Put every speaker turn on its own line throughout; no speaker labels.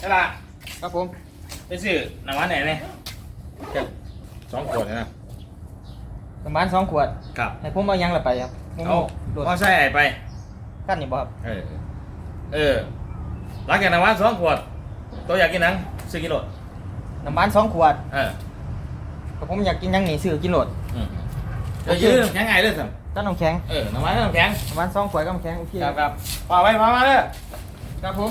ใช่ละ
ครับผม
ไปซื้อน้ำมันไหนเนี่ยแค่สองขวดนะ
ประมาณสองขวด
ครับ
ให้ผมเอายังละไปครับผม
เอา
โดด
พอใช่ไอ้ไป
ขั้นนี่บ่ครับ
เออเออหลังจากน้ำมันสองขวด ตัวอยากกินหนังซื้อกิโล
น้ำมันสองขวด
เออ
แต่ผมอยากกินยังนี่ซื้อกินโหลด
อืมเดี๋ยวยืดน้ำแข็งไงเลยสิ
ต้นน้ำแข็ง
เออน้ำมันน้ำแข็ง
น้ำมันสองขวดก็น้ำแข็งโอเค
ครับครับป่าไว้พามาเลย
ครับผม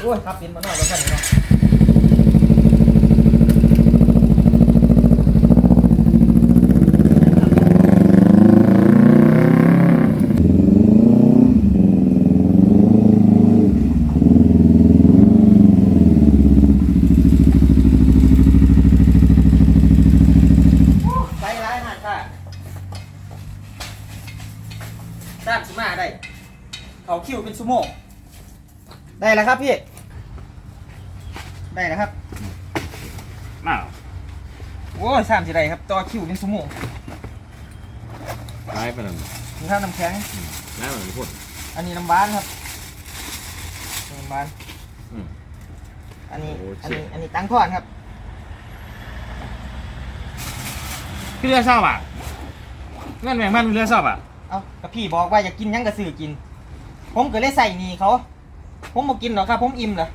โอ้ยครับเป็นมาหน่อยแล้วกันเนาะไปร้ายหาดค่ะทราบสิมาได้ เขาคิวเป็นชั่วโมง ได้แล้วครับพี่ ได้แล้วครับ
มา
โอ้ยสามสิได้ครับต่อคิวเป็นชั่วโมง
ร้ายไปนั่น
นี่ครับน้ำแข็ง
น้ำเหมือนพูด
อันนี้น้ำบ้านครับน้ำบ้าน
อืม
อันนี้
โอ้
อัน
เชี่
นี้
ย
อันนี้ตังทอนครับ
พี่เรือเศร้าป่ะเงินแบ่งบ้านพี่เรือเศร้าป่ะ
เอากับพี่บอกว่าอยากกินหยังกระสือกิน ผมก็เลยใส่หนี่เขา ผมบอกกินหรอกครับ ผมอิ่มเหรอ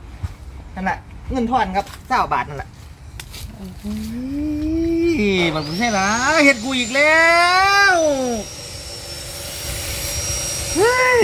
นั่นแหละเงินทอนครับเจ้าบาทนั่นแหละ
มันไม่ใช่ละเห็ดกูอีกแล้ว เฮ้ย